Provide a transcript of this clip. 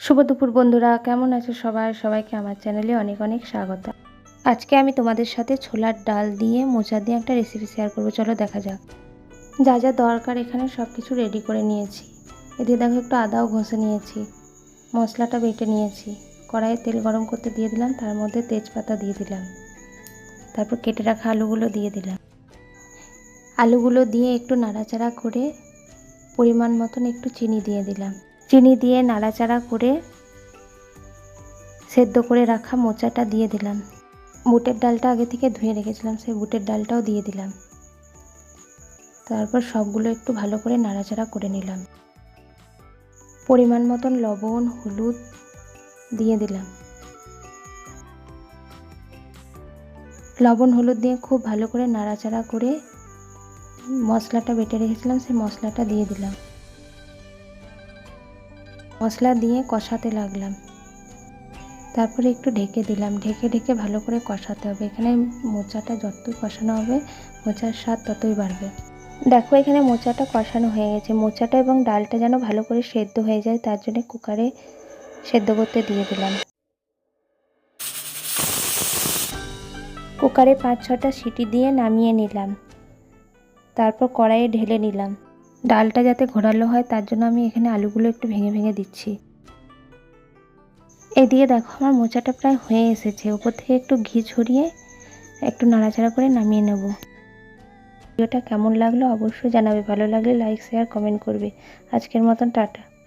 শুভ দুপুর বন্ধুরা, কেমন আছো সবাই? সবাইকে আমার চ্যানেলে অনেক অনেক স্বাগত। আজকে আমি তোমাদের সাথে ছোলার ডাল দিয়ে মোচা দিয়ে একটা রেসিপি শেয়ার করব, চলো দেখা যাক। যা যা দরকার এখানে সব কিছু রেডি করে নিয়েছি। এদিকে দেখো একটু আদাও ঘষে নিয়েছি, মশলাটা বেটে নিয়েছি। কড়াইয়ে তেল গরম করতে দিয়ে দিলাম, তার মধ্যে তেজপাতা দিয়ে দিলাম। তারপর কেটে রাখা আলুগুলো দিয়ে দিলাম। আলুগুলো দিয়ে একটু নাড়াচাড়া করে পরিমাণ মতন একটু চিনি দিয়ে দিলাম। চিনি দিয়ে নাড়াচাড়া করে সেদ্ধ করে রাখা মোচাটা দিয়ে দিলাম। বুটের ডালটা আগে থেকে ধুয়ে রেখেছিলাম, সেই বুটের ডালটাও দিয়ে দিলাম। তারপর সবগুলো একটু ভালো করে নাড়াচাড়া করে নিলাম। পরিমাণ মতন লবণ, হলুদ দিয়ে দিলাম। লবণ, হলুদ দিয়ে খুব ভালো করে নাড়াচাড়া করে মশলাটা বেটে রেখেছিলাম, সেই মশলাটা দিয়ে দিলাম। মশলা দিয়ে কষাতে লাগলাম। তারপরে একটু ঢেকে দিলাম। ঢেকে ঢেকে ভালো করে কষাতে হবে। এখানে মোচাটা যতই কষানো হবে, মোচার স্বাদ ততই বাড়বে। দেখো, এখানে মোচাটা কষানো হয়ে গেছে। মোচাটা এবং ডালটা যেন ভালো করে সেদ্ধ হয়ে যায়, তার জন্য কুকারে সেদ্ধ করতে দিয়ে দিলাম। কুকারে পাঁচ ছটা সিটি দিয়ে নামিয়ে নিলাম। তারপর কড়াইয়ে ঢেলে নিলাম। ডালটা যাতে ঘোরালো হয়, তার জন্য আমি এখানে আলুগুলো একটু ভেঙে ভেঙে দিচ্ছি। এ দিয়ে দেখো, আমার মোচাটা প্রায় হয়ে এসেছে। ওপর থেকে একটু ঘি ছড়িয়ে একটু নাড়াচাড়া করে নামিয়ে নেব। ভিডিওটা কেমন লাগল অবশ্যই জানাবে। ভালো লাগলে লাইক, শেয়ার, কমেন্ট করবে। আজকের মতন, টাটা।